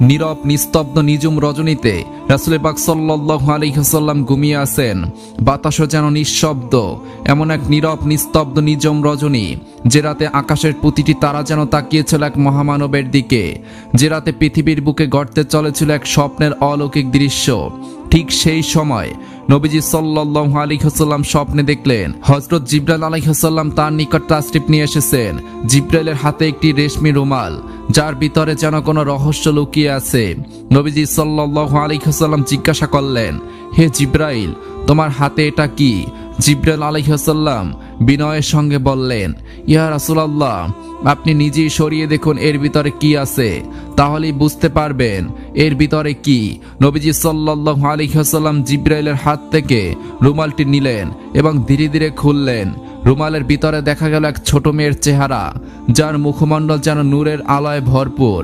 নীরব, নিস্তব্ধ নিজুম রজনীতে রাসুল পাক সাল্লাহ আলিহাসাল্লাম ঘুমিয়ে আছেন। বাতাসও যেন নিঃশব্দ। এমন এক নীরব, নিস্তব্ধ নিজম রজনী যে রাতে আকাশের প্রতিটি তারা যেন তাকিয়েছিল এক মহামানবের দিকে, যে রাতে পৃথিবীর বুকে গড়তে চলেছিল এক স্বপ্নের অলৌকিক দৃশ্য। ঠিক সেই সময় নবীজি সাল্লাহ আলিহাসাল্লাম স্বপ্নে দেখলেন হজরত জিব্রাইল আলাইহাসাল্লাম তার নিকট তাস্ট্রিপ নিয়ে এসেছেন। জিব্রাইলের হাতে একটি রেশমি রুমাল, যার ভিতরে যেন কোনো রহস্য লুকিয়ে আছে। নবীজি সাল্লাহ আলিহাসাল্লাম জিজ্ঞাসা করলেন, হে জিব্রাইল, তোমার হাতে এটা কি? জিব্রাইল আলাইহাসাল্লাম বিনয়ের সঙ্গে বললেন, ইয়া রাসুলাল্লাহ, আপনি নিজেই সরিয়ে দেখুন এর ভিতরে কি আছে। তাহলেই বুঝতে পারবেন এর ভিতরে কি। নবীজি সাল্লাহ আলিহাসাল্লাম জিব্রাইলের হাত থেকে রুমালটি নিলেন এবং ধীরে ধীরে খুললেন। রুমালের ভিতরে দেখা গেল এক ছোট মেয়ের চেহারা, যার মুখমণ্ডল যেন নূরের আলোয় ভরপুর।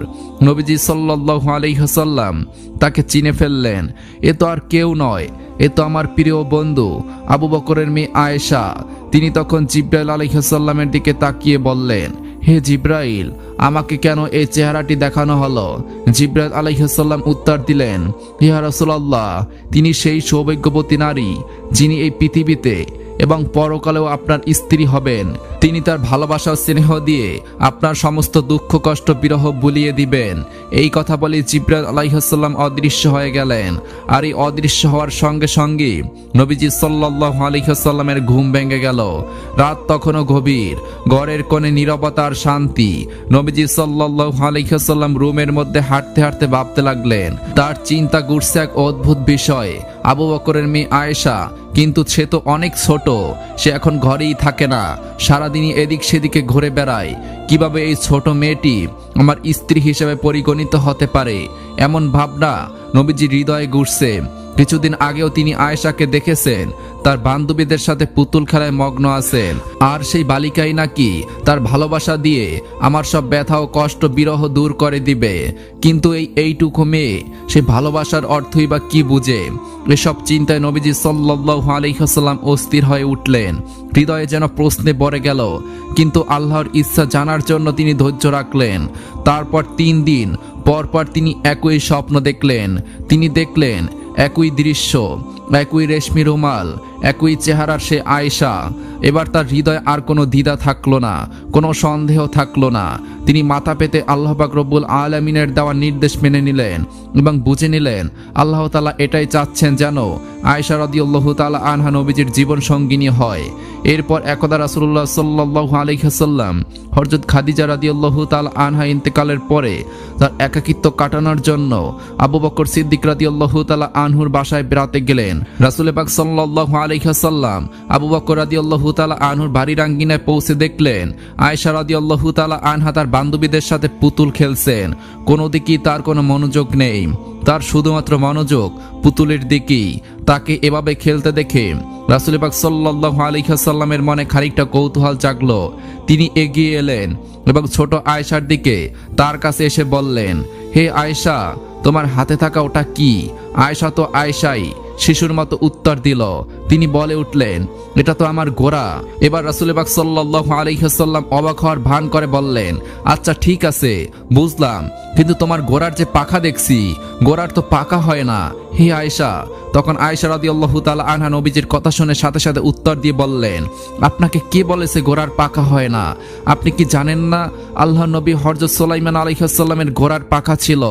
নবীজি সাল্লাহ আলিহাসাল্লাম তাকে চিনে ফেললেন, এ তো আর কেউ নয়, এ তো আমার প্রিয় বন্ধু, আবু বকরের মেয়ে আয়েশা। তিনি তখন জিব্রাইল আলহিহাসাল্লামের দিকে তাকিয়ে বললেন হে জিব্রাইল, আমাকে কেন এই চেহারাটি দেখানো হলো? জিব্রাইল আলহিহাসাল্লাম উত্তর দিলেন ইহা রসুল্লাহ তিনি সেই সৌভাগ্যবতী নারী, যিনি এই পৃথিবীতে এবং পরকালেও আপনার স্ত্রী হবেন। তিনি তার ভালোবাসার স্নেহ দিয়ে আপনার সমস্ত দুঃখ, কষ্ট, বিরহ বুলিয়ে দিবেন। এই কথা বলে জিব্রাইল আলাইহাল্লাম অদৃশ্য হয়ে গেলেন। আর এই অদৃশ্য হওয়ার সঙ্গে সঙ্গে নবীজি সাল্লাহ আলিহাল্লামের ঘুম ভেঙে গেল। রাত তখনও গভীর। ঘরের কোণে নীরবতার শান্তি। নবীজি সাল্লাহ আলিহাল্লাম রুমের মধ্যে হাঁটতে হাঁটতে ভাবতে লাগলেন, তার চিন্তা ঘুরছে এক অদ্ভুত বিষয়। আবু বকরের মেয়ে আয়েশা। কিন্তু সে তো অনেক ছোট, সে এখন ঘরেই থাকে না। সারাদিনই এদিক সেদিকে ঘুরে বেড়ায়। কীভাবে এই ছোট মেয়েটি আমার স্ত্রী হিসেবে পরিগণিত হতে পারে? এমন ভাবনা নবীজির হৃদয়ে ঘুরছে। কিছুদিন আগেও তিনি আয়েশাকে দেখেছেন। তার বান্ধবীদের সাথে পুতুল খেলায় মগ্ন আছেন। আর সেই বালিকাই নাকি তার ভালোবাসা দিয়ে আমার সব ব্যথা ও কষ্ট বিরহ দূর করে দিবে। কিন্তু এই এইটুকু মেয়ে, সে ভালোবাসার অর্থই বা কি বুঝে? এসব চিন্তায় নবীজি সাল্লাহ আলহিহাস্লাম অস্থির হয়ে উঠলেন। হৃদয়ে যেন প্রশ্নে বরে গেল, কিন্তু আল্লাহর ইচ্ছা জানার জন্য তিনি ধৈর্য রাখলেন। তারপর তিন দিন পরপর তিনি একই স্বপ্ন দেখলেন। তিনি দেখলেন একই দৃশ্য, একই রেশমি রুমাল, একই চেহারার সে আয়েশা। এবার তার হৃদয় আর কোনো দ্বিধা থাকল না, কোনো সন্দেহ থাকল না। তিনি মাথা পেতে আল্লাহ রব্বুল আলমিনের দেওয়া নির্দেশ মেনে নিলেন এবং বুঝে নিলেন, আল্লাহ তালা এটাই চাচ্ছেন যেন আয়েশা রদিউল্লাহ তালা আনহা নবীজির জীবন সঙ্গিনী হয়। এরপর একদা রাসুল্লাহ সাল্লাহ আলহিহাসাল্লাম হরজত খাদিজা রাদিউল্লাহ তাল আনহা ইন্তেকালের পরে তার একাকিত্ব কাটানোর জন্য আবু বকর সিদ্দিক রাদিউল্লাহ তালা আনহুর বাসায় বেড়াতে গেলেন। রাসুল পাক সাল্লাহ আলহিহাসাল্লাম আবু বকর রাদিউল্লাহ তালা আনহুর বাড়ির আঙ্গিনায় পৌঁছে দেখলেন। আয়েশা রাদিউল্লাহ তালা আনহা তার বান্ধবীদের সাথে পুতুল খেলছেন। কোনো দিকেই তার কোনো মনোযোগ নেই। তার শুধুমাত্র মনোযোগ পুতুলের দিকেই। তাকে এভাবে খেলতে দেখে রাসুল পাক সাল্লাহ আলিহাসাল্লামের মনে খানিকটা কৌতূহল জাগলো। তিনি এগিয়ে এলেন এবং ছোট আয়সার দিকে তার কাছে এসে বললেন, হে আয়সা তোমার হাতে থাকা ওটা কি? আয়সা তো আয়সাই শিশুর মতো উত্তর দিল। তিনি বলে উঠলেন, এটা তো আমার গোড়া। এবার রাসুলেবাক সাল্লাহ আলহিহাসাল্লাম অবাক হওয়ার ভান করে বললেন আচ্ছা ঠিক আছে, বুঝলাম। কিন্তু তোমার গোড়ার যে পাখা দেখছি গোড়ার তো পাকা হয় না। হে আয়সা তখন আয়সা রাদি আল্লাহ তালা আনহা নবীজির কথা শুনে সাথে সাথে উত্তর দিয়ে বললেন, আপনাকে কে বলেছে গোড়ার পাকা হয় না? আপনি কি জানেন না আল্লাহ নবী হরজত সোলাইমান আলহিহাসাল্লামের ঘোড়ার পাখা ছিল?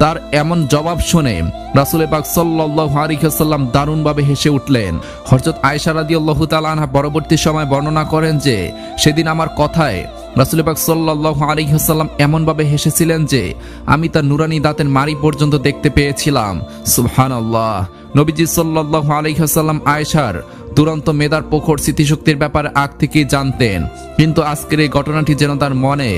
তার এমন জবাব শুনে রাসুল পাক সাল্লাহ আলহিহাসাল্লাম দারুণভাবে হেসে উঠলেন। হরজত আয়সা রাদি আল্লাহ তালা আনহা পরবর্তী সময় বর্ণনা করেন যে, সেদিন আমার কথায় রাসুলবাক সাল্লাহ আলহিহাসাল্লাম এমনভাবে হেসেছিলেন যে, আমি তার নুরানি দাঁতের মারি পর্যন্ত দেখতে পেয়েছিলাম। সুবহান আল্লাহ নবীজি সাল্লাহ আলিহাসাল্লাম আয়েশার দুরন্ত মেদার প্রখর স্মৃতিশক্তির ব্যাপারে আগ থেকেই জানতেন। কিন্তু আজকের এই ঘটনাটি যেন তার মনে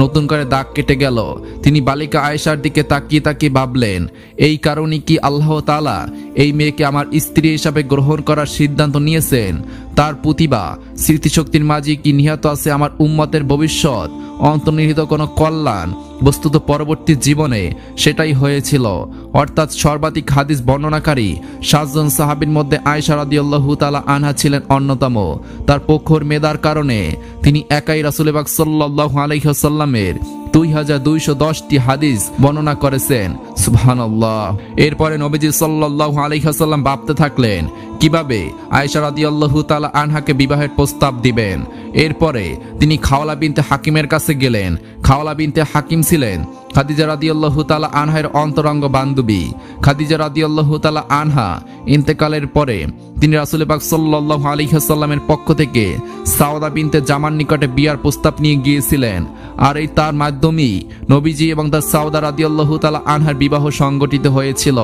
নতুন করে দাগ কেটে গেল। তিনি বালিকা আয়েশার দিকে তাকিয়ে তাকিয়ে ভাবলেন, এই কারণে কি আল্লাহ তালা এই মেয়েকে আমার স্ত্রী হিসাবে গ্রহণ করার সিদ্ধান্ত নিয়েছেন? তার প্রতিভা, স্মৃতিশক্তির মাঝে কি নিহত আছে আমার উম্মতের ভবিষ্যৎ? অন্তর্নিহিত কোনো কল্যাণ বস্তুত পরবর্তী জীবনে সেটাই হয়েছিল। অর্থাৎ সর্বাধিক হাদিস বর্ণনাকারী সাতজন সাহাবির মধ্যে আয়সা রাদিয়াল্লাহু তাআলা আনহা ছিলেন অন্যতম। তার পক্ষর মেধার কারণে তিনি একাই রাসূলুল্লাহ সাল্লাল্লাহু আলাইহি ওয়াসাল্লামের দুই হাজার দুইশো দশটি হাদিস বর্ণনা করেছেন। সুবহানাল্লাহ। এরপরে নবীজি সাল্লাল্লাহু আলাইহি ওয়াসাল্লাম ভাবতে থাকলেন কীভাবে আয়েশা রাদিয়াল্লাহু তাআলা আনহাকে বিবাহের প্রস্তাব দিবেন? এরপরে তিনি খাওয়ালা বিনতে হাকিমের কাছে গেলেন। খাওয়ালা বিনতে হাকিম ছিলেন খাদিজা রাদিয়াল্লাহু তাআলা আনহার অন্তরঙ্গ বান্ধবী। খাদিজা রাদিয়াল্লাহু তাআলা আনহা ইন্তেকালের পরে তিনি রাসূল পাক সাল্লাল্লাহু আলাইহি ওয়াসাল্লামের পক্ষ থেকে সাওদা বিনতে জামার নিকটে বিয়ার প্রস্তাব নিয়ে গিয়েছিলেন। আর এই তার মাধ্যমেই নবীজি এবং তার সাউদা রাদিয়াল্লাহু তাআলা আনহার বিবাহ সংগঠিত হয়েছিল।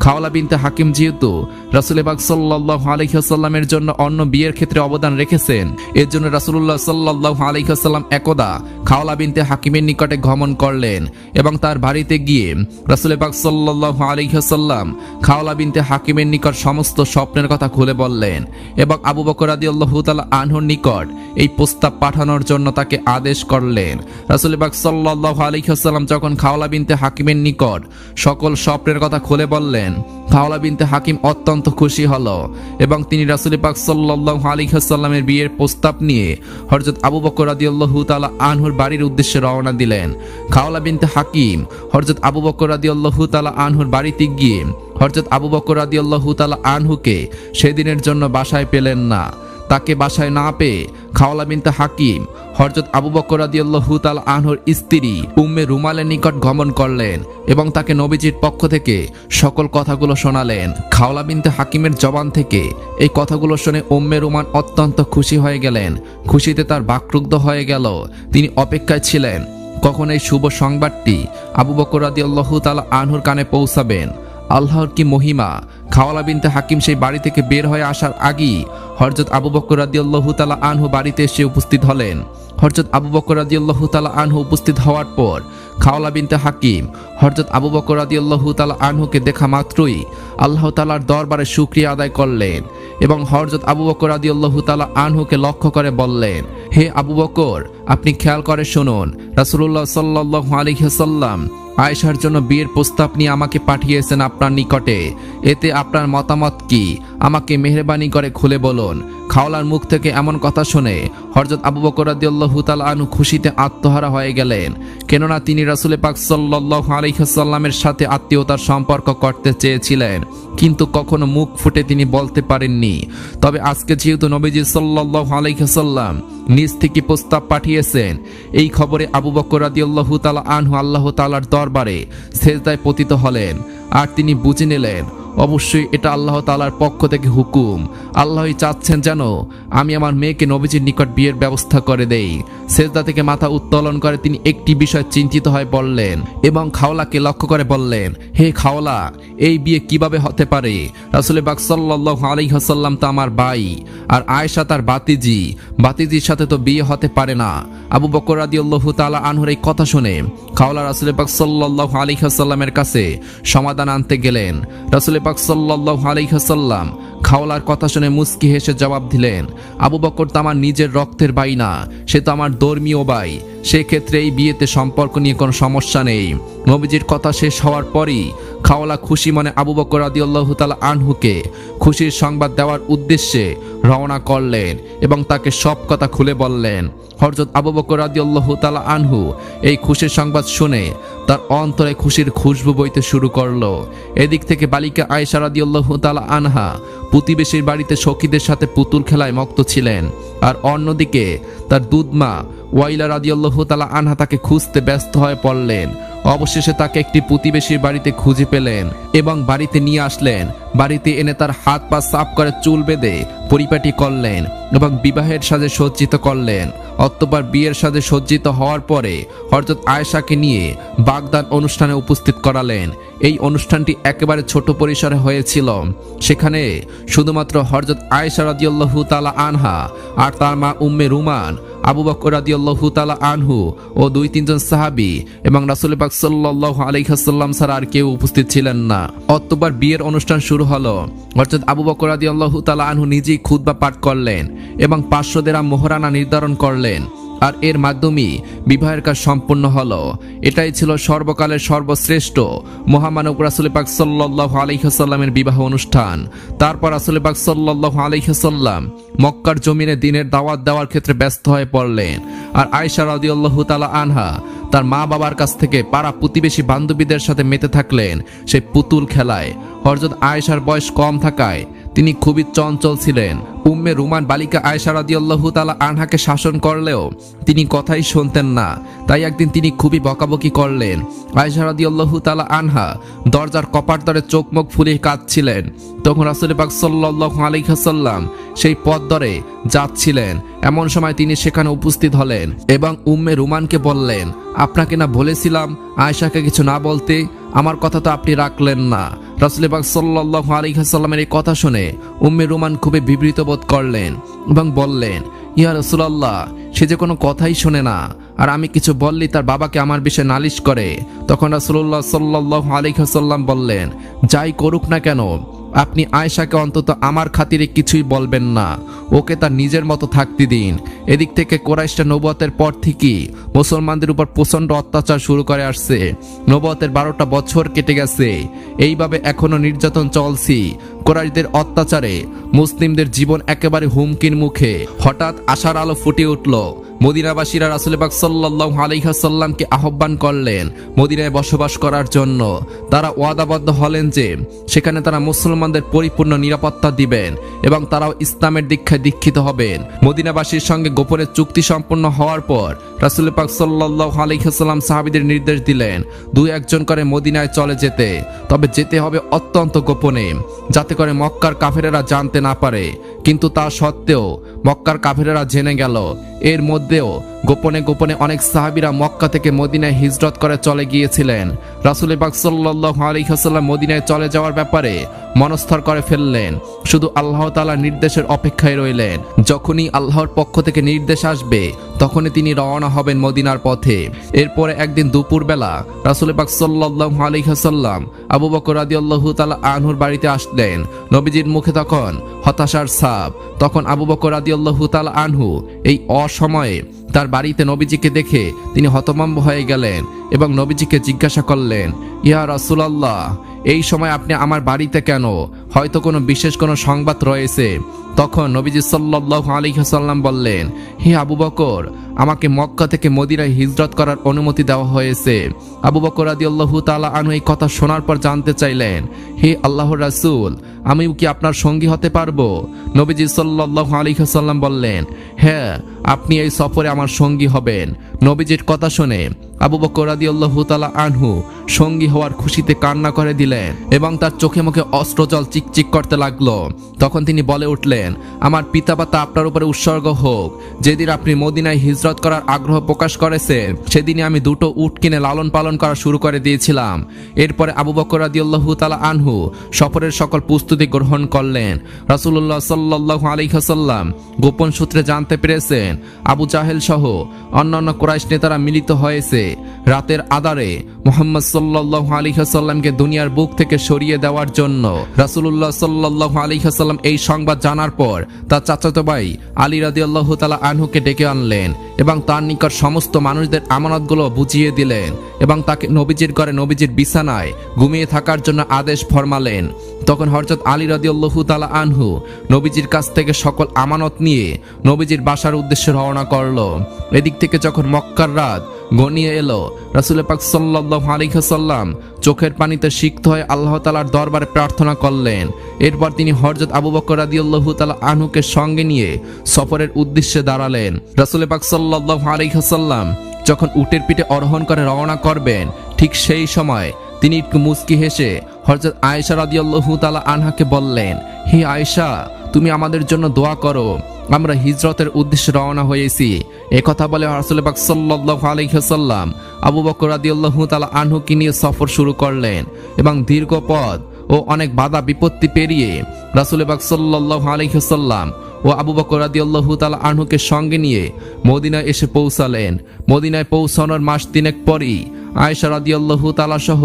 খাওয়ালা বিনতে হাকিম যেহেতু রাসূল পাক সাল্লাল্লাহু আলাইহি ওয়াসাল্লামের জন্য অন্য বিয়ের ক্ষেত্রে অবদান রেখেছেন। এর জন্য রাসূলুল্লাহ সাল্লাল্লাহু আলাইহি ওয়াসাল্লাম একদা খাওয়ালা বিনতে হাকিমের নিকটে গমন করলেন এবং তার বাড়িতে গিয়ে রাসূল পাক সাল্লাল্লাহু আলাইহি ওয়াসাল্লাম খাওয়ালা বিনতে হাকিমের নিকট সমস্ত স্বপ্নের কথা খুলে বললেন এবং আবু বকর রাদিয়াল্লাহু তাআলা আনহুর নিকট এই প্রস্তাব পাঠানোর জন্য তাকে আদেশ করলেন। রাসূল পাক সাল্লাল্লাহু আলাইহি ওয়াসাল্লাম যখন খাওয়ালা বিনতে হাকিমের নিকট সকল স্বপ্নের কথা খুলে বললেন খাওয়ালা বিনতে হাকিম অত্যন্ত খুশি হল এবং তিনি রাসুল পাক সাল্লাহ আলিহাসাল্লামের বিয়ের প্রস্তাব নিয়ে হরজত আবু বকর আল্লাহু তালা আনহুর বাড়ির উদ্দেশ্যে রওনা দিলেন। খাওলা বিনতে হাকিম হরজত আবু বকর রাদিয়াল্লাহু তালা আনহুর বাড়িতে গিয়ে হরজত আবু বকর রাদিয়াল্লাহু তালা আনহুকে সেদিনের জন্য বাসায় পেলেন না। তাকে বাসায় না পেয়ে খাওয়ালা বিনতে হাকিম হরজত আবু বকর রাদিয়াল্লাহু তাআলা আনহুর স্ত্রী উম্মে রুমালের নিকট গমন করলেন এবং তাকে নবীজির পক্ষ থেকে সকল কথাগুলো শোনালেন। খাওলা বিনতে হাকিমের জবান থেকে এই কথাগুলো শুনে উম্মে রুমান অত্যন্ত খুশি হয়ে গেলেন। খুশিতে তার বাকরুদ্ধ হয়ে গেল। তিনি অপেক্ষায় ছিলেন। কখন এই শুভ সংবাদটি আবু বকর রাদিয়াল্লাহু আনহুর কানে পৌঁছাবেন? আল্লাহর কি মহিমা? খাওয়ালা বিনতে হাকিম সেই বাড়ি থেকে বের হয়ে আসার আগেই হরজত আবু বকর রাদিয়াল্লাহু তাআলা আনহু বাড়িতে এসে উপস্থিত হলেন। হরজত আবু বকর রাদিয়াল্লাহু তাআলা আনহু উপস্থিত হওয়ার পর খাওয়ালা বিনতে হাকিম হরজত আবু বকর রাদিয়াল্লাহু তাআলা আনহুকে দেখা মাত্রই আল্লাহ তাআলার দরবারে শুকরিয়া আদায় করলেন এবং হরজত আবু বকর রাদিয়াল্লাহু তাআলা আনহুকে লক্ষ্য করে বললেন, হে আবু বকর, আপনি খেয়াল করে শুনুন, রাসূলুল্লাহ সাল্লাল্লাহু আলাইহি ওয়াসাল্লাম আয়েশার জন্য বিয়ের প্রস্তাব নিয়ে আমাকে পাঠিয়েছেন আপনার নিকটে। এতে আপনার মতামত কি? আমাকে মেহরবানি করে খুলে বলুন। খাওলার মুখ থেকে এমন কথা শুনে হরজত আবু বকর রাদিয়াল্লাহু তাআলা আনহু খুশিতে আত্মহারা হয়ে গেলেন। কেননা তিনি রাসূল পাক সাল্লাল্লাহু আলাইহি সাল্লামের সাথে আত্মীয়তার সম্পর্ক করতে চেয়েছিলেন। কিন্তু কখনো মুখ ফুটে তিনি বলতে পারেননি। তবে আজকে যেহেতু নবীজি সাল্লাল্লাহু আলাইহি সাল্লাম নিজ থেকে প্রস্তাব পাঠিয়েছেন, এই খবরে আবু বকর রাদিয়াল্লাহু তাআলা আনহু আল্লাহ তাআলার দরবারে সেজদায় পতিত হলেন। আর তিনি বুঝে নিলেন অবশ্যই এটা আল্লাহ তালার পক্ষ থেকে হুকুম। আল্লাহই চাচ্ছেন যেন আমি আমার মেয়েকে নবীজির নিকট বিয়ের ব্যবস্থা করে দেই। সেজদা থেকে মাথা উত্তোলন করে তিনি একটি বিষয় চিন্তিত হয়ে বললেন এবং খাওলাকে লক্ষ্য করে বললেন, হে খাওলা, এই বিয়ে কীভাবে হতে পারে? রাসুল বাক সাল্লাহ আলাইহাসাল্লাম তো আমার ভাই, আর আয়েশা তার বাতিজি বাতিজির সাথে তো বিয়ে হতে পারে না। আবু বকর রাদিয়াল্লাহু তাআলা আনহুর এই কথা শুনে খাওলা রাসুল পাক সাল্লাল্লাহু আলাইহি ওয়াসাল্লামের কাছে সমাধান আনতে গেলেন। রাসুল পাক সাল্লাহ আলাইহাসাল্লাম খাওলার কথা শুনে মুস্কি হেসে জবাব দিলেন, আবু বকর তো আমার নিজের রক্তের বাই না, সে তো আমার ধর্মীয় বাই। সেক্ষেত্রে এই বিয়েতে সম্পর্ক নিয়ে কোনো সমস্যা নেই। নবীজির কথা শেষ হওয়ার পরই খাওলা খুশি মনে আবু বকর রাদিয়াল্লাহু তাআলা আনহুকে খুশির সংবাদ দেওয়ার উদ্দেশ্যে রওনা করলেন এবং তাকে সব কথা খুলে বললেন। হরজত আবু বকর রাদিয়াল্লাহু তাআলা আনহু এই খুশির সংবাদ শুনে তার অন্তরে খুশির খুশবু বইতে শুরু করল। এদিক থেকে বালিকা আয়েশা রাদিয়াল্লাহু তাআলা আনহা প্রতিবেশীর বাড়িতে সখীদের সাথে পুতুল খেলায় মক্ত ছিলেন আর অন্যদিকে তার দুধমা ওয়াইলা রাদিয়াল্লাহু তাআলা আনহা তাকে খুঁজতে ব্যস্ত হয়ে পড়লেন। অবশেষে তাকে একটি প্রতিবেশীর বাড়িতে খুঁজে পেলেন এবং বাড়িতে নিয়ে আসলেন। বাড়িতে এনে তার হাত পা সাফ করে চুল বেঁধে পরিপাটি করলেন এবং বিবাহের সাজে সজ্জিত করলেন। অতঃপর বিয়ের সাজে সজ্জিত হওয়ার পরে হরজত আয়েশাকে নিয়ে বাগদান অনুষ্ঠানে উপস্থিত করালেন। এই অনুষ্ঠানটি একেবারে ছোট পরিসরে হয়েছিল। সেখানে শুধুমাত্র হরজত আয়েশা রাদিয়াল্লাহু তাআলা আনহা আর তার মা উম্মে রুমান আবু বকর রাদি আল্লাহ তালা আনহু ও দুই তিনজন সাহাবি এবং রাসুল পাক সাল্লাহ আলাইহি ওয়াসাল্লাম ছাড়া আর কেউ উপস্থিত ছিলেন না। অতবার বিয়ের অনুষ্ঠান শুরু হলো। অর্থাৎ আবু বকর রাদি আল্লাহ তালা আনহু নিজেই খুদ্া পাঠ করলেন এবং পাঁচশো দেরা মোহরানা নির্ধারণ করলেন। আর এর মাধ্যমেই বিবাহের কাজ সম্পূর্ণ হলো। এটাই ছিল সর্বকালের সর্বশ্রেষ্ঠ মহামানব রাসুল পাক সাল্লাহ আলহিহাসাল্লামের বিবাহ অনুষ্ঠান। তারপর রাসুল পাক সাল্লাহ আলহিহাসাল্লাম মক্কার জমিনে দিনের দাওয়াত দেওয়ার ক্ষেত্রে ব্যস্ত হয়ে পড়লেন। আর আয়সা রাদিউল্লাহ তালা আনহা তার মা বাবার কাছ থেকে পাড়া প্রতিবেশী বান্ধবীদের সাথে মেতে থাকলেন সেই পুতুল খেলায়। হরজত আয়েশার বয়স কম থাকায় তিনি খুবই চঞ্চল ছিলেন। উম্মে রুমান বালিকা আয়েশা রাদিয়াল্লাহু তাআলা আনহাকে শাসন করলেও তিনি কথাই শুনতেন না। তাই একদিন তিনি খুবই বকাবকি করলেন। আয়েশা রাদিয়াল্লাহু তাআলা আনহা দরজার কপাট দরে চোখ মুখ ফুলিয়ে কাঁদছিলেন। তখন রাসূল পাক সাল্লাল্লাহু আলাইহি সেই পথ দরে যাচ্ছিলেন। এমন সময় তিনি সেখানে উপস্থিত হলেন এবং উম্মে রুমানকে বললেন, আপনাকে না বলেছিলাম আয়েশাকে কিছু না বলতে? আমার কথা তো আপনি রাখলেন না। রাসুলবাগ সাল্লাহ আলিহাসাল্লামের এই কথা শুনে উম্মে রুমান খুবই বিবৃত বোধ করলেন এবং বললেন, ইয়া রসুলাল্লাহ, সে যে কোনো কথাই শোনে না। আর আমি কিছু বললি তার বাবাকে আমার বিষয়ে নালিশ করে। তখন রাসুল্লাহ সাল্লাহ আলিহাসাল্লাম বললেন, যাই করুক না কেন, আপনি আয়সাকে অন্তত আমার খাতিরে কিছুই বলবেন না। ওকে তার নিজের মতো থাকতে দিন। এদিক থেকে কোরাইশটা নবতের পর থেকেই মুসলমানদের উপর প্রচণ্ড অত্যাচার শুরু করে আসছে। নবতের বারোটা বছর কেটে গেছে। এইভাবে এখনও নির্যাতন চলছি। কোরাইশদের অত্যাচারে মুসলিমদের জীবন একেবারে হুমকির মুখে। হঠাৎ আশার আলো ফুটে উঠল। মদিনাবাসীরা রাসুলবাগ সাল্লাহ আলিহাসাল্লামকে আহ্বান করলেন মদিনায় বসবাস করার জন্য। তারা ওয়াদাবদ্ধ হলেন যে, সেখানে তারা মুসলমানদের পরিপূর্ণ নিরাপত্তা দিবেন এবং তারাও ইসলামের দীক্ষায় দীক্ষিত হবেন। মদিনাবাসীর সঙ্গে গোপনে চুক্তি সম্পন্ন হওয়ার পর রাসুল পাক সাল্লাহ আলিহাসাল্লাম সাহাবিদের নির্দেশ দিলেন দু একজন করে মদিনায় চলে যেতে। তবে যেতে হবে অত্যন্ত গোপনে, যাতে করে মক্কার কাফেরেরা জানতে না পারে। কিন্তু তা সত্ত্বেও মক্কার কাফেরেরা জেনে গেল, এর মধ্যেও গোপনে গোপনে অনেক সাহাবিরা মক্কা থেকে মদিনায় হিজরত করে চলে গিয়েছিলেন। রাসুল ইবাক সাল্লাহ আলী হাসাল্লাম মদিনায় চলে যাওয়ার ব্যাপারে মনস্থর করে ফেললেন। শুধু আল্লাহ তালা নির্দেশের অপেক্ষায় রইলেন। যখনই আল্লাহর পক্ষ থেকে নির্দেশ আসবে, তখনই তিনি রওনা হবেন মদিনার পথে। এরপরে একদিন দুপুরবেলা রাসুল পাক সাল্লাহ আলিহাসাল্লাম আবু বকর রাদি আল্লাহ তালা আনহুর বাড়িতে আসলেন। নবীজির মুখে তখন হতাশার ছাপ। তখন আবু বকর রাদি আল্লাহ তালা আনহু এই অসময়ে তার বাড়িতে নবীজিকে দেখে তিনি হতমম্ব হয়ে গেলেন এবং নবীজিকে জিজ্ঞাসা করলেন, ইয়া রাসুলাল্লাহ এই সময় আপনি আমার বাড়িতে কেন? হয়তো কোনো বিশেষ কোনো সংবাদ রয়েছে। তখন নবীজি সাল্লাহ আলী হাসাল্লাম বললেন, হে আবু বকর, আমাকে মক্কা থেকে মদিনায় হিজরত করার অনুমতি দেওয়া হয়েছে। আবু বকর আদি আল্লাহ তালা আনু এই কথা শোনার পর জানতে চাইলেন, হে আল্লাহ রাসুল আমি কি আপনার সঙ্গী হতে পারব? নবীজি সাল্লাহ আলী হাসাল্লাম বললেন হ্যাঁ আপনি এই সফরে আমার সঙ্গী হবেন। নবীজির কথা শুনে আবু বকর রাদি আল্লাহ তালা আনহু সঙ্গী হওয়ার খুশিতে কান্না করে দিলেন এবং তার চোখে মুখে অস্ত্রজল চিকচিক করতে লাগল। তখন তিনি বলে উঠলেন, আমার পিতা পিতামাতা আপনার উপরে উৎসর্গ হোক। যেদিন আপনি মদিনায় হিজরত করার আগ্রহ প্রকাশ করেছেন, সেদিনই আমি দুটো উট কিনে লালন পালন করা শুরু করে দিয়েছিলাম। এরপরে আবু বকর রাদি আল্লাহ তালা আনহু সফরের সকল প্রস্তুতি গ্রহণ করলেন। রাসুল্লাহ সাল্লাহ আলিহাসাল্লাম গোপন সূত্রে জানতে পেরেছেন, আবু জাহেল সহ অন্যান্য কোরাইশ নেতারা মিলিত হয়েছে। রাতের আদারে মোহাম্মদ সাল্লাহ আলিহাসাল্লামকে দুনিয়ার বুক থেকে সরিয়ে দেওয়ার জন্য রাসুল্লাহ সাল্লাহ আলিহাসাল্লাম এই সংবাদ জানার পর তার চাচাতো ভাই আলী রাজি আল্লাহ তালা আনহুকে ডেকে আনলেন। এবং তার নিকট সমস্ত মানুষদের আমানতগুলো বুঝিয়ে দিলেন এবং তাকে নবীজির ঘরে নবীজির বিছানায় ঘুমিয়ে থাকার জন্য আদেশ ফরমালেন। তখন হরজত আলী রাদিউল্লাহু তালা আনহু নবীজির কাছ থেকে সকল আমানত নিয়ে নবীজির বাসার উদ্দেশ্যে রওনা করল। এদিক থেকে যখন মক্কার রাত গনিয়ে এলো। রাসুল পাক সাল্লাহ আলিহাসাল্লাম চোখের পানিতে সিক্ত হয়ে আল্লাহ তালার দরবারে প্রার্থনা করলেন। এরপর তিনি হরজত আবু বকর রাদিউল্লাহু তালা আনহুকে সঙ্গে নিয়ে সফরের উদ্দেশ্যে দাঁড়ালেন। রাসুল পাক সাল্লাহ আলিহাসাল্লাম যখন উটের পিঠে অরোহণ করে রওনা করবেন, ঠিক সেই সময় তিনি একটু মুস্কি হেসে হরজত আয়েশা রাদিয়াল্লাহু তালা আনহাকে বললেন, হে আয়েশা, তুমি আমাদের জন্য দোয়া করো। আমরা হিজরতের উদ্দেশ্যে রওনা হয়েছি। এ কথা বলে রাসুল পাক সাল্লাহ আলহিহাসাল্লাম আবু বকর রাদিয়াল্লাহু তালা আনহুকে নিয়ে সফর শুরু করলেন এবং দীর্ঘ পথ ও অনেক বাধা বিপত্তি পেরিয়ে রাসুল পাক সাল্লাহ আলহিহাসাল্লাম ও আবু বকর রাদিয়াল্লাহু তালা আনহুকে সঙ্গে নিয়ে মদিনায় এসে পৌঁছালেন। মদিনায় পৌঁছানোর মাস তিনেক পরই আয়েশা রাদিয়াল্লাহু তালা সহ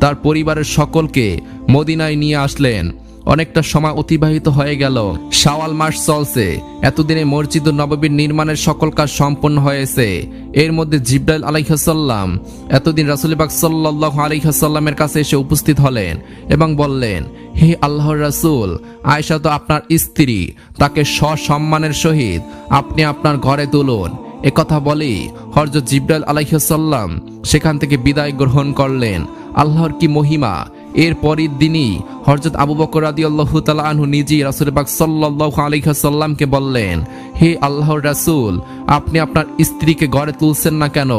তার পরিবারের সকলকে মদিনায় নিয়ে আসলেন। অনেকটা সময় অতিবাহিত হয়ে গেল। শাওয়াল মাস চলছে। এতদিনে মসজিদ নববীর নির্মাণের সকল কাজ সম্পন্ন হয়েছে। এর মধ্যে জিব্রাইল আলাইহাসাল্লাম এতদিন রাসুল পাক সাল্লাহ আলাইহাসাল্লামের কাছে এসে উপস্থিত হলেন এবং বললেন, হে আল্লাহর রাসূল, আয়েশা তো আপনার স্ত্রী, তাকে সসম্মানের সহিত আপনি আপনার ঘরে তুলুন। একথা বলেই হরজত জিব্রাইল আলাইহাল্লাম সেখান থেকে বিদায় গ্রহণ করলেন। আল্লাহর কি মহিমা? এর পরের দিনই হরজত আবু বকর রাদি আল্লাহ তালা আনহু নিজেই রাসুল পাক সাল্লাহ আলিহাসাল্লামকে বললেন, হে আল্লাহর রাসূল, আপনি আপনার স্ত্রীকে গড়ে তুলছেন না কেন?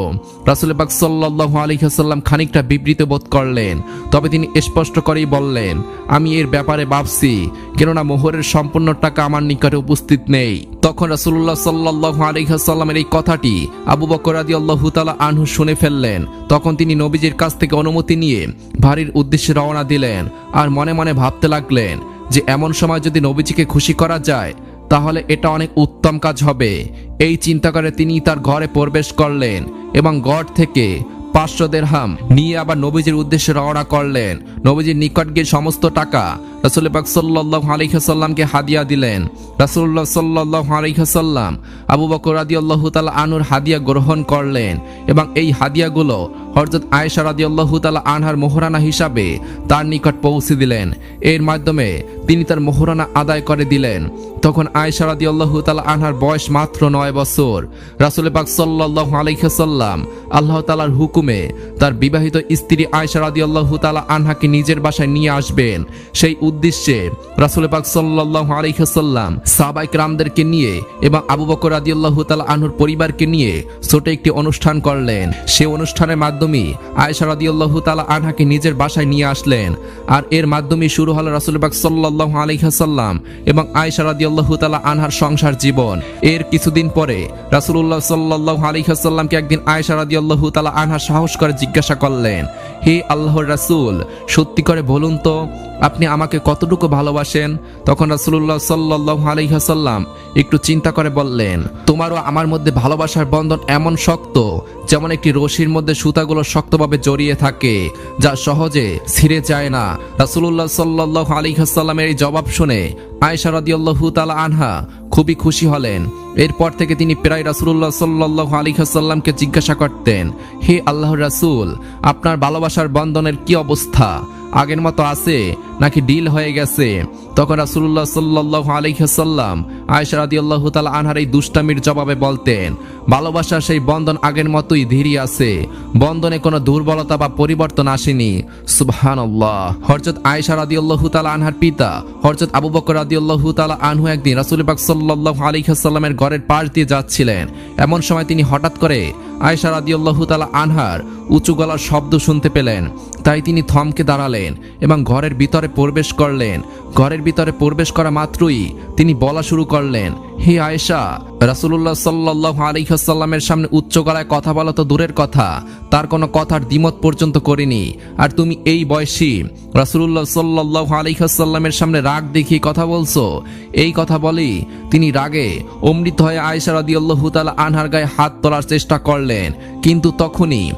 রাসুল পাক সাল্লাহ আলিহাসাল্লাম খানিকটা বিবৃত বোধ করলেন। তবে তিনি স্পষ্ট করেই বললেন, আমি এর ব্যাপারে ভাবছি, কেননা মোহরের সম্পূর্ণ টাকা আমার নিকটে উপস্থিত নেই। তখন রাসুল্লাহ সাল্লাহ আলিহাসাল্লামের এই কথাটি আবু বকর রাদি আল্লাহ তালা আনহু শুনে ফেললেন। তখন তিনি নবীজির কাছ থেকে অনুমতি নিয়ে ভারীর উদ্দেশ্যে রওনা দিলেন। আর মনে মনে মনে ভাবতে লাগলেন যে এমন সময় যদি নবীজিকে খুশি করা যায়, তাহলে এটা অনেক উত্তম কাজ হবে। এই চিন্তা করে তিনি তার ঘরে প্রবেশ করলেন এবং গড় থেকে পাঁচশো দেড়হাম। নিয়ে আবার নবীজির উদ্দেশ্যে রওনা করলেন। নবীজির নিকট গিয়ে সমস্ত টাকা রাসুল পাক সাল্লাহ আলিহাসাল্লামকে হাদিয়া দিলেন। রাসুল্লাহ সাল্লাহ আলিহাসাল্লাম আবু বকর রাদি আল্লাহ আনুর হাদিয়া গ্রহণ করলেন এবং এই হাদিয়াগুলো হরজত আয়েশা রাদি আল্লাহ তালা আনহার মোহরানা হিসাবে তার নিকট পৌঁছে দিলেন। এর মাধ্যমে তিনি তার মোহরানা আদায় করে দিলেন। তখন আয়েশা রাদি আল্লাহ তালা আনহার বয়স মাত্র নয় বছর। রাসুল পাক সাল্লাহ আলিহাসাল্লাম আল্লাহ তালার হুকুমে তার বিবাহিত স্ত্রী আয়েশা রাদি আল্লাহ তালা আনহাকে নিজের বাসায় নিয়ে আসবেন। সেই উদ্দেশ্যে রাসুল পাক সাল্লাহ আলিহাসাল্লাম সাবাইক রামদেরকে নিয়ে এবং আবু বকর রাদি আল্লাহ তালা আনহুর পরিবারকে নিয়ে ছোট একটি অনুষ্ঠান করলেন। সে অনুষ্ঠানের মাধ্যমে আয়েশা রাদি আল্লাহ তালা আনহাকে নিজের বাসায় নিয়ে আসলেন। আর এর মাধ্যমে শুরু হলো রাসুল পাক সাল্লাহ আলিহাসাল্লাম এবং আয়েশা রাদি তালা আনহার সংসার জীবন। এর কিছুদিন পরে রাসুল্লাহ সাল্লাহ আলিহাসাল্লামকে একদিন আয়েশা রাদি আল্লাহ তালা আনহা সাহস করে জিজ্ঞাসা করলেন, হে আল্লাহর রাসূল, সত্যি করে বলুন তো, আপনি আমাকে কতটুকু ভালোবাসেন? তখন রাসুল্লাহ সাল্লাহ আলিহাসাল্লাম একটু চিন্তা করে বললেন, তোমারও আমার মধ্যে ভালোবাসার বন্ধন এমন শক্ত যেমন একটি রশির মধ্যে সুতাগুলো শক্তভাবে জড়িয়ে থাকে, যা সহজে ছিঁড়ে যায় না। রাসুল্লাহ সাল্লাহ আলিহাসাল্লামের এই জবাব শুনে আয়েশা রাদিয়াল্লাহু আনহা খুবই খুশি হলেন। এরপর থেকে তিনি প্রায় রাসুল্লাহ সাল্লাহ আলিহাসাল্লামকে জিজ্ঞাসা করতেন, হে আল্লাহ রাসূল, আপনার ভালোবাসার বন্ধনের কি অবস্থা? আগের মতো আছে নাকি ডিল হয়ে গেছে? তখন রাসুল্লাহ সাল্লাহ আলিহাসাল্লাম আয়েশা রাদিয়াল্লাহু তাআলা আনহার এই দুষ্টামির জবাবে বলতেন, ভালোবাসার সেই বন্ধন আগের মতোই ধীরই আছে, বন্ধনে কোনো দুর্বলতা বা পরিবর্তন আসেনি। সুবহানাল্লাহ। হরজত আয়েশা রাদিয়াল্লাহু তাআলা আনহার পিতা হরজত আবু বকর রাদিয়াল্লাহু তাআলা আনহু একদিন রাসূল পাক সাল্লাল্লাহু আলাইহি ওয়াসাল্লামের ঘরের পাশ দিয়ে যাচ্ছিলেন। এমন সময় তিনি হঠাৎ করে আয়েশা রাদিয়াল্লাহু তাআলা আনহার উঁচু গলার শব্দ শুনতে পেলেন। তাই তিনি থমকে দাঁড়ালেন এবং ঘরের ভিতরে প্রবেশ করলেন। ঘরের ভিতরে প্রবেশ করা মাত্রই তিনি বলা শুরু করলেন হে আয়েশা রাসুল্লাহ সাল্লাহ আলিহাসাল্লামের সামনে উচ্চ গলায় কথা বলা তো দূরের কথা। তার কোনো কথার দ্বিমত পর্যন্ত করিনি। আর তুমি এই বয়সী রাসুল্লাহ সাল্লাহ আলিহাসাল্লামের সামনে রাগ দেখিয়ে কথা বলছো? এই কথা বলি, তিনি রাগে অমৃত হয়ে আয়েশা রাদিয়াল্লাহু তাআলা আনহার গায়ে হাত তোলার চেষ্টা করলেন। কিন্তু তখনই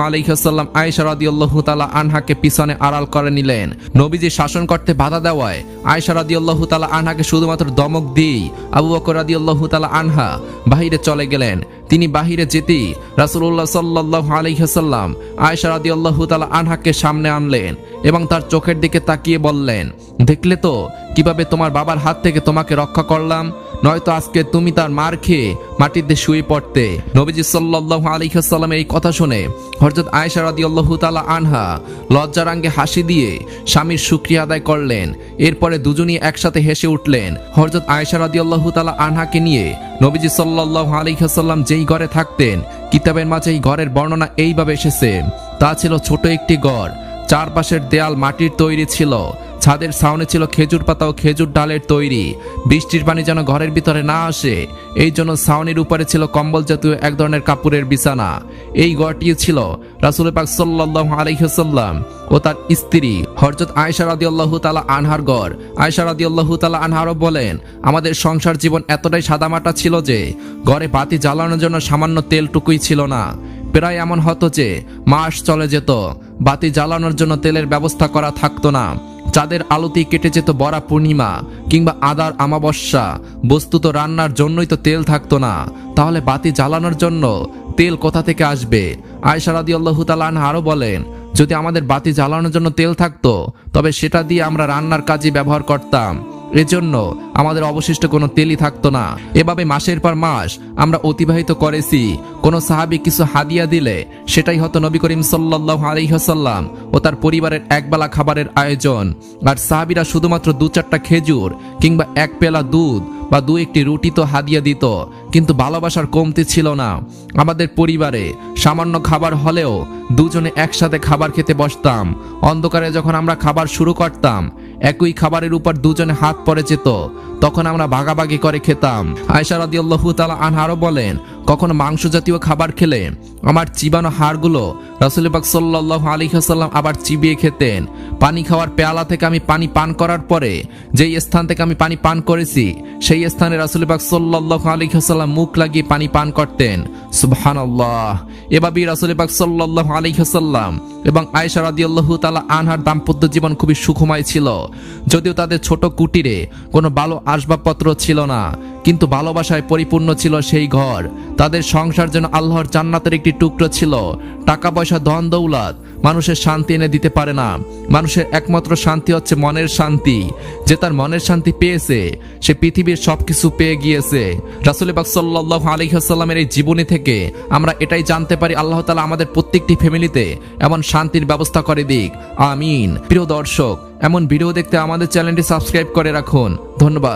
আলাইহি ওয়াসাল্লাম আয়েশা রাদিয়াল্লাহু তাআলা আনহাকে পিছনে আড়াল করে নিলেন। নবীজি শাসন করতে বাধা দেওয়ায় আয়েশা রাদিয়াল্লাহু তাআলা আনহাকে শুধুমাত্র দমক দিই আবু বকর রাদিয়াল্লাহু তাআলা আনহা বাহিরে চলে গেলেন। তিনি বাহিরে যেতেই রাসুল্লাহ সাল্লাহ আলিহাসাল্লাম আয়সা রাদি আল্লাহ তালা আনহাকে সামনে আনলেন এবং তার চোখের দিকে তাকিয়ে বললেন, দেখলে তো কীভাবে তোমার বাবার হাত থেকে তোমাকে রক্ষা করলাম? নয়তো আজকে তুমি তার মার খেয়ে মাটিতে শুয়ে পড়তে। নবীজি সাল্লাল্লাহু আলাইহি এই কথা শুনে হযরত আয়েশা রাদিয়াল্লাহু তাআলা আনহা লজ্জারাঙ্গে হাসি দিয়ে স্বামীর শুকরিয়া আদায় করলেন। এরপরে দুজনই একসাথে হেসে উঠলেন। হযরত আয়েশা রাদিয়াল্লাহু তাআলা আনহাকে নিয়ে নবীজি সাল্লাল্লাহু আলাইহি ওয়াসাল্লাম যেই ঘরে থাকতেন, কিতাবের মাঝে এই ঘরের বর্ণনা এইভাবে এসেছে। তা ছিল ছোট একটি ঘর, চারপাশের দেয়াল মাটির তৈরি ছিল। ছাদের সাউনে ছিল খেজুর পাতা ও খেজুর ডালের তৈরি। বৃষ্টির পানি যেন ঘরের ভিতরে না আসে, এই জন্য ছাউনির উপরে ছিল কম্বল জাতীয় এক ধরনের কাপড়ের বিছানা। এই ঘরটি ছিল রাসুল পাক সাল্লাহ আলহিহাল্লাম ও তার স্ত্রী হরজত আয়সা রাদি আল্লাহ তালা আনহার গড় আয়সা রাদি আল্লাহ তালা আনহারও বলেন, আমাদের সংসার জীবন এতটাই সাদামাটা ছিল যে, ঘরে বাতি জ্বালানোর জন্য সামান্য তেলটুকুই ছিল না। প্রায় এমন হতো যে, মাস চলে যেত, বাতি জ্বালানোর জন্য তেলের ব্যবস্থা করা থাকতো না। চাঁদের আলোতেই কেটে যেত বরা পূর্ণিমা কিংবা আদার আমাবস্যা, বস্তুত রান্নার জন্যই তো তেল থাকতো না। তাহলে বাতি জ্বালানোর জন্য তেল কোথা থেকে আসবে? আয়সা রাদি আল্লাহ আরও বলেন, যদি আমাদের বাতি জ্বালানোর জন্য তেল থাকতো, তবে সেটা দিয়ে আমরা রান্নার কাজে ব্যবহার করতাম। এজন্য আমাদের অবশিষ্ট কোনো তেলই থাকতো না। এভাবে মাসের পর মাস আমরা অতিবাহিত করেছি। কোনো সাহাবি কিছু হাদিয়া দিলে সেটাই হতো নবী করিম সাল্লাহ আলহিহাসাল্লাম ও তার পরিবারের একবেলা খাবারের আয়োজন। আর সাহাবিরা শুধুমাত্র দু চারটা খেজুর কিংবা এক পেলা দুধ বা দু একটি রুটি তো হাদিয়া দিত, কিন্তু ভালোবাসার কমতি ছিল না। আমাদের পরিবারে সামান্য খাবার হলেও দুজনে একসাথে খাবার খেতে বসতাম। অন্ধকারে যখন আমরা খাবার শুরু করতাম একই খাবারের উপর দুজনে হাত পড়ে যেত তখন আমরা ভাগাভাগি করে খেতাম। আয়সা রাদিয়াল্লাহু তাআলা আনহা আরও বলেন, কখনো মাংস জাতীয় খাবার খেলে আমার চিবানো হাড়গুলো রাসূল পাক সাল্লাল্লাহু আলাইহি ওয়াসাল্লাম আবার চিবিয়ে খেতেন। পানি খাওয়ার পেয়ালা থেকে আমি পানি পান করার পরে, যেই স্থান থেকে আমি পানি পান করেছি, সেই স্থানে রাসূল পাক সাল্লাল্লাহু আলাইহি ওয়াসাল্লাম মুখ লাগিয়ে পানি পান করতেন। সুবহানাল্লাহ। এভাবেই রাসুল পাক সাল্লাল্লাহু আলাইহি ওয়াসাল্লাম এবং আয়েশা রাদিয়াল্লাহু তাআলা আনহার দাম্পত্য জীবন খুবই সুখময় ছিল। যদিও তাদের ছোট কুটিরে কোনো ভালো আসবাবপত্র ছিল না, কিন্তু ভালোবাসায় পরিপূর্ণ ছিল সেই ঘর। তাদের সংসার যেন আল্লাহর জান্নাতের একটি টুকরো ছিল। টাকা পয়সা, ধন, দৌলত মানুষের শান্তি এনে দিতে পারে না। মানুষের একমাত্র শান্তি হচ্ছে মনের শান্তি। যে তার মনের শান্তি পেয়েছে, সে পৃথিবীর সবকিছু পেয়ে গিয়েছে। রাসুল বাক সাল্লাহ আলহিহাস্লামের এই জীবনী থেকে আমরা এটাই জানতে পারি, আল্লাহ তালা আমাদের প্রত্যেকটি ফ্যামিলিতে এমন শান্তির ব্যবস্থা করে দিক। আমিন। প্রিয় দর্শক, এমন ভিডিও দেখতে আমাদের চ্যানেলটি সাবস্ক্রাইব করে রাখুন। ধন্যবাদ।